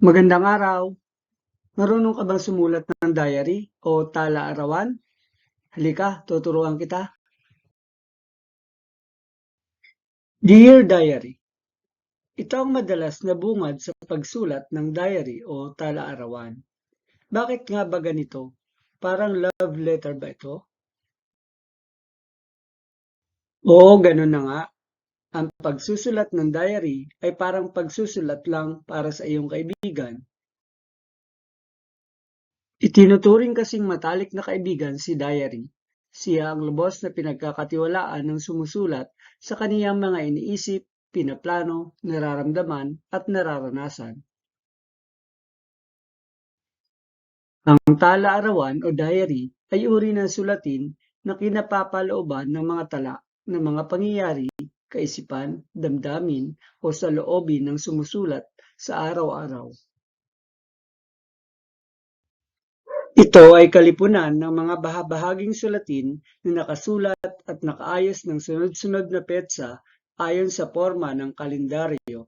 Magandang araw. Marunong ka bang sumulat ng diary o tala-arawan? Halika, tuturuan kita. Dear Diary, Ito ang madalas na bungad sa pagsulat ng diary o tala-arawan. Bakit nga ba ganito? Parang love letter ba ito? Oo, ganun na nga. Ang pagsusulat ng diary ay parang pagsusulat lang para sa iyong kaibigan. Itinuturing kasing matalik na kaibigan si diary. Siya ang lubos na pinagkakatiwalaan ng sumusulat sa kaniyang mga iniisip, pinaplano, nararamdaman at nararanasan. Ang tala-arawan o diary ay uri ng sulatin na kinapapalooban ng mga tala ng mga pangyayari, kaisipan, damdamin o sa loobin ng sumusulat sa araw-araw. Ito ay kalipunan ng mga bahabahaging sulatin na nakasulat at nakaayos ng sunod-sunod na petsa ayon sa forma ng kalendaryo.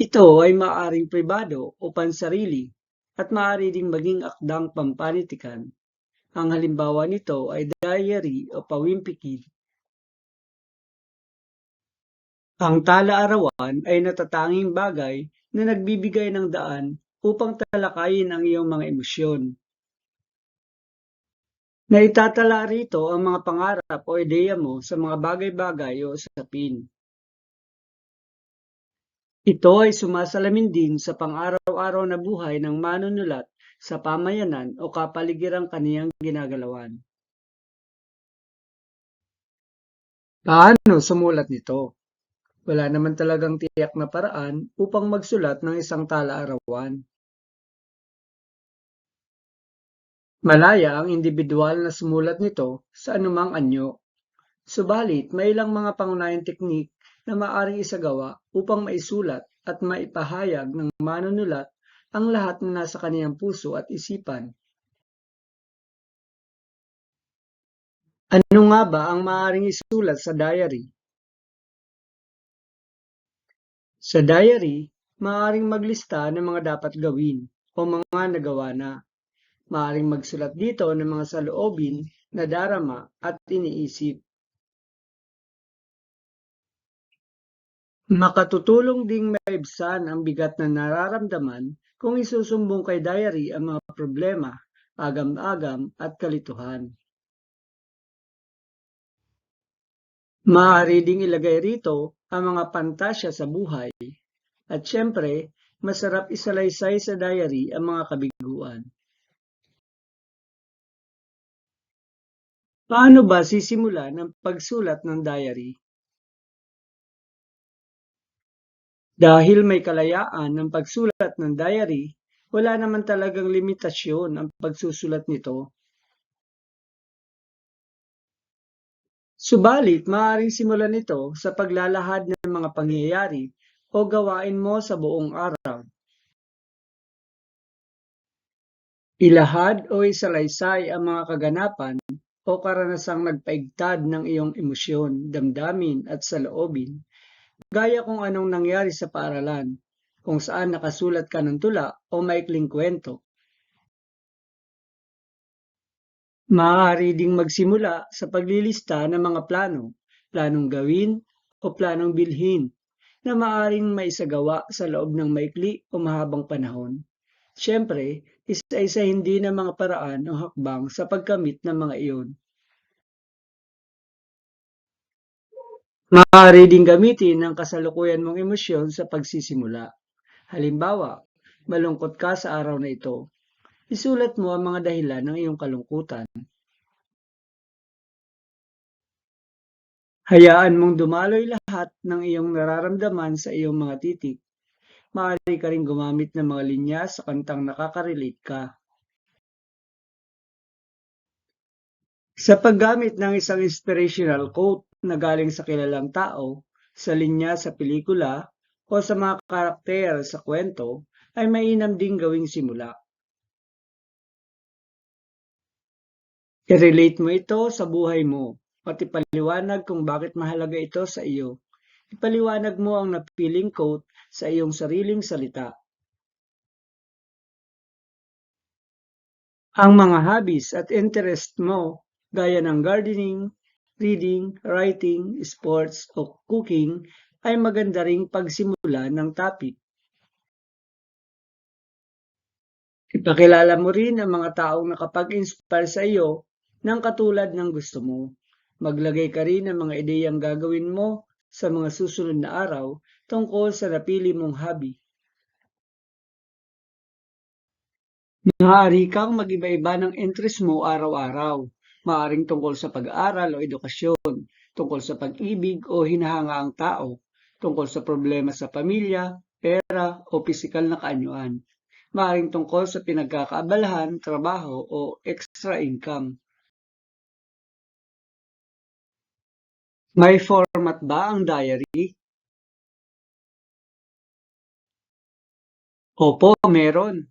Ito ay maaaring pribado o pansarili at maaari ding maging akdang pampanitikan. Ang halimbawa nito ay diary o pawimpikid. Ang tala-arawan ay natatanging bagay na nagbibigay ng daan upang talakayin ang iyong mga emosyon. Naitatala rito ang mga pangarap o ideya mo sa mga bagay-bagay o usapin. Ito ay sumasalamin din sa pang-araw-araw na buhay ng manunulat sa pamayanan o kapaligirang kaniyang ginagalawan. Paano sumulat nito? Wala naman talagang tiyak na paraan upang magsulat ng isang tala-arawan. Malaya ang individual na sumulat nito sa anumang anyo. Subalit, may ilang mga pangunahing teknik na maaaring isagawa upang maisulat at maipahayag ng manunulat ang lahat na nasa kaniyang puso at isipan. Ano nga ba ang maaaring isulat sa diary? Sa diary, maaaring maglista ng mga dapat gawin o mga nagawa na. Maaaring magsulat dito ng mga saloobin na darama at iniisip. Makatutulong ding maibsan ang bigat na nararamdaman kung isusumbong kay diary ang mga problema, agam-agam at kalituhan. Maaari ding ilagay rito ang mga pantasya sa buhay. At syempre, masarap isalaysay sa diary ang mga kabiguan. Paano ba sisimula ng pagsulat ng diary? Dahil may kalayaan ng pagsulat ng diary, wala naman talagang limitasyon ang pagsusulat nito. Subalit, maaaring simulan ito sa paglalahad ng mga pangyayari o gawain mo sa buong araw. Ilahad o isalaysay ang mga kaganapan o karanasang nagpaigtad ng iyong emosyon, damdamin at saloobin, gaya kung anong nangyari sa paaralan, kung saan nakasulat ka ng tula o maikling kwento. Maaari ding magsimula sa paglilista ng mga plano, planong gawin o planong bilhin na maaaring maisagawa sa loob ng maikli o mahabang panahon. Siyempre, isa-isa hindi ng mga paraan o hakbang sa pagkamit ng mga iyon. Maaari ding gamitin ang kasalukuyan mong emosyon sa pagsisimula. Halimbawa, malungkot ka sa araw na ito. Isulat mo ang mga dahilan ng iyong kalungkutan. Hayaan mong dumaloy lahat ng iyong nararamdaman sa iyong mga titik. Maaari ka rin gumamit ng mga linya sa kantang nakaka-relate ka. Sa paggamit ng isang inspirational quote na galing sa kilalang tao, sa linya sa pelikula, o sa mga karakter sa kwento, ay mainam ding gawing simula. I-relate mo ito sa buhay mo at ipaliwanag kung bakit mahalaga ito sa iyo. Ipaliwanag mo ang napiling quote sa iyong sariling salita. Ang mga hobbies at interest mo gaya ng gardening, reading, writing, sports o cooking ay maganda ring pagsimula ng topic. Ipakilala mo rin ang mga taong nakapag-inspire sa iyo ng katulad ng gusto mo. Maglagay ka rin ng mga ideyang gagawin mo sa mga susunod na araw tungkol sa napili mong hobby. Maaari kang mag-iba-iba ng interest mo araw-araw. Maaring tungkol sa pag-aaral o edukasyon, tungkol sa pag-ibig o hinahangaang tao, tungkol sa problema sa pamilya, pera o pisikal na kaanyuan. Maaring tungkol sa pinagkakaabalahan, trabaho o extra income. May format ba ang diary? Opo, meron.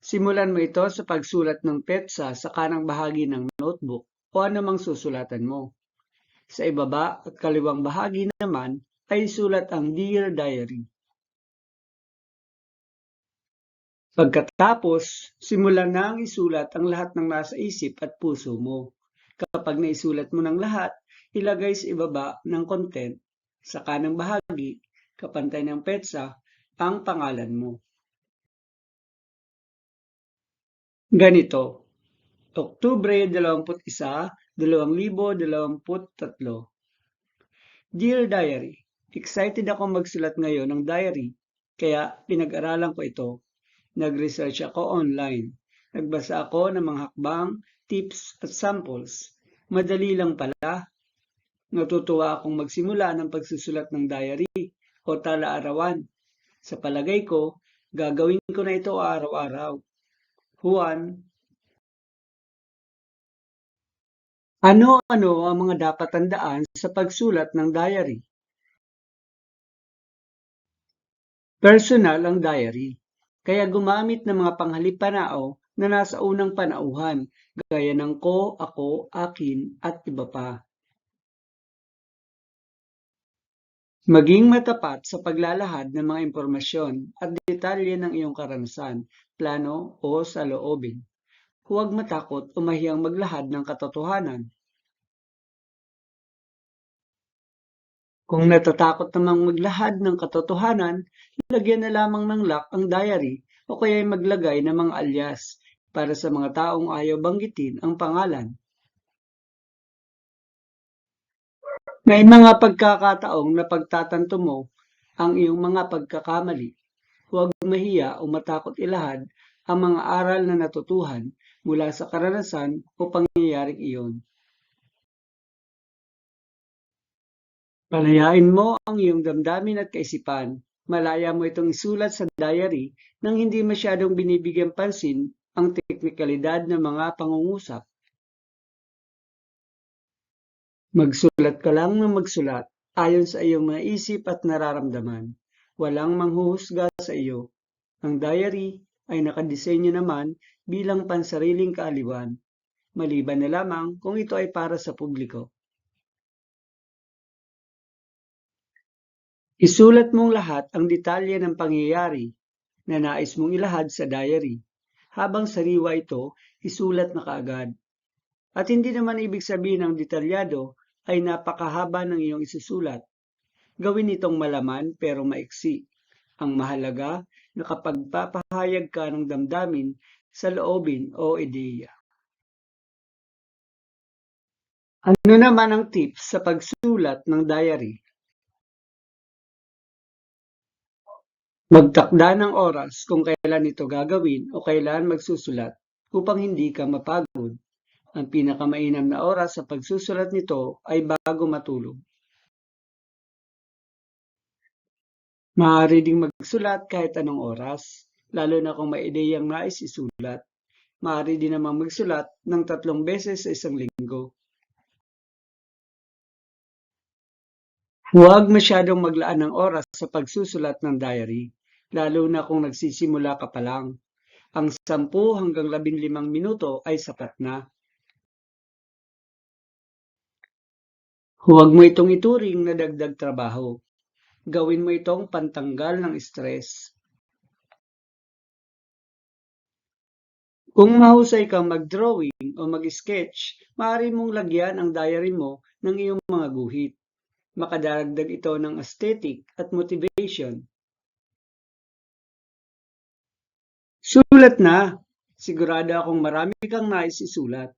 Simulan mo ito sa pagsulat ng petsa sa kanang bahagi ng notebook o anumang susulatan mo. Sa ibaba at kaliwang bahagi naman ay sulat ang Dear Diary. Pagkatapos, simulan na ang isulat ang lahat ng nasa isip at puso mo. Kapag naisulat mo ng lahat, ilagay sa ibaba ng content sa kanang bahagi, kapantay ng petsa, ang pangalan mo. Ganito, Oktubre 21, 2023 Dear Diary, excited ako magsulat ngayon ng diary, kaya pinag-aralan ko ito. Nag-research ako online. Nagbasa ako ng mga hakbang, tips at samples. Madali lang pala. Natutuwa akong magsimula ng pagsusulat ng diary o tala-arawan. Sa palagay ko, gagawin ko na ito araw-araw. Juan, ano-ano ang mga dapat tandaan sa pagsulat ng diary? Personal ang diary, kaya gumamit ng mga panghalipanao na nasa unang panauhan, gaya ng ko, ako, akin, at iba pa. Maging matapat sa paglalahad ng mga impormasyon at detalye ng iyong karanasan plano o saloobin. Huwag matakot o mahiyang maglahad ng katotohanan. Kung natatakot namang maglahad ng katotohanan, lagyan na lamang ng lock ang diary o kaya maglagay ng mga alias para sa mga taong ayaw banggitin ang pangalan. May mga pagkakataong na pagtatanto mo ang iyong mga pagkakamali Huwag mahiya o matakot ilahad ang mga aral na natutuhan mula sa karanasan o pangyayaring iyon. Palayain mo ang iyong damdamin at kaisipan. Malaya mo itong isulat sa diary nang hindi masyadong binibigyan pansin ang teknikalidad ng mga pangungusap. Magsulat ka lang ng magsulat ayon sa iyong mga isip at nararamdaman. Walang manghuhusga sa iyo. Ang diary ay nakadisenyo naman bilang pansariling kaaliwan, maliban na lamang kung ito ay para sa publiko. Isulat mong lahat ang detalye ng pangyayari na nais mong ilahad sa diary. Habang sariwa ito, isulat na kaagad. At hindi naman ibig sabihin ng detalyado ay napakahaba ng iyong isusulat. Gawin itong malaman pero maiksi. Ang mahalaga na kapag papahayag ka ng damdamin sa loobin o ideya. Ano naman ang tips sa pagsulat ng diary? Magtakda ng oras kung kailan ito gagawin o kailan magsusulat upang hindi ka mapagod. Ang pinakamainam na oras sa pagsusulat nito ay bago matulog. Maaari ding magsulat kahit anong oras, lalo na kung may ideyang nais isulat. Maaari din namang magsulat ng tatlong beses sa isang linggo. Huwag masyadong maglaan ng oras sa pagsusulat ng diary, lalo na kung nagsisimula ka pa lang. Ang 10 hanggang 15 minuto ay sapat na. Huwag mo itong ituring na dagdag trabaho. Gawin mo itong pantanggal ng stress. Kung mahusay kang mag-drawing o mag-sketch, maaari mong lagyan ang diary mo ng iyong mga guhit. Makadaragdag ito ng aesthetic at motivation. Sulat na! Sigurado akong marami kang nais isulat.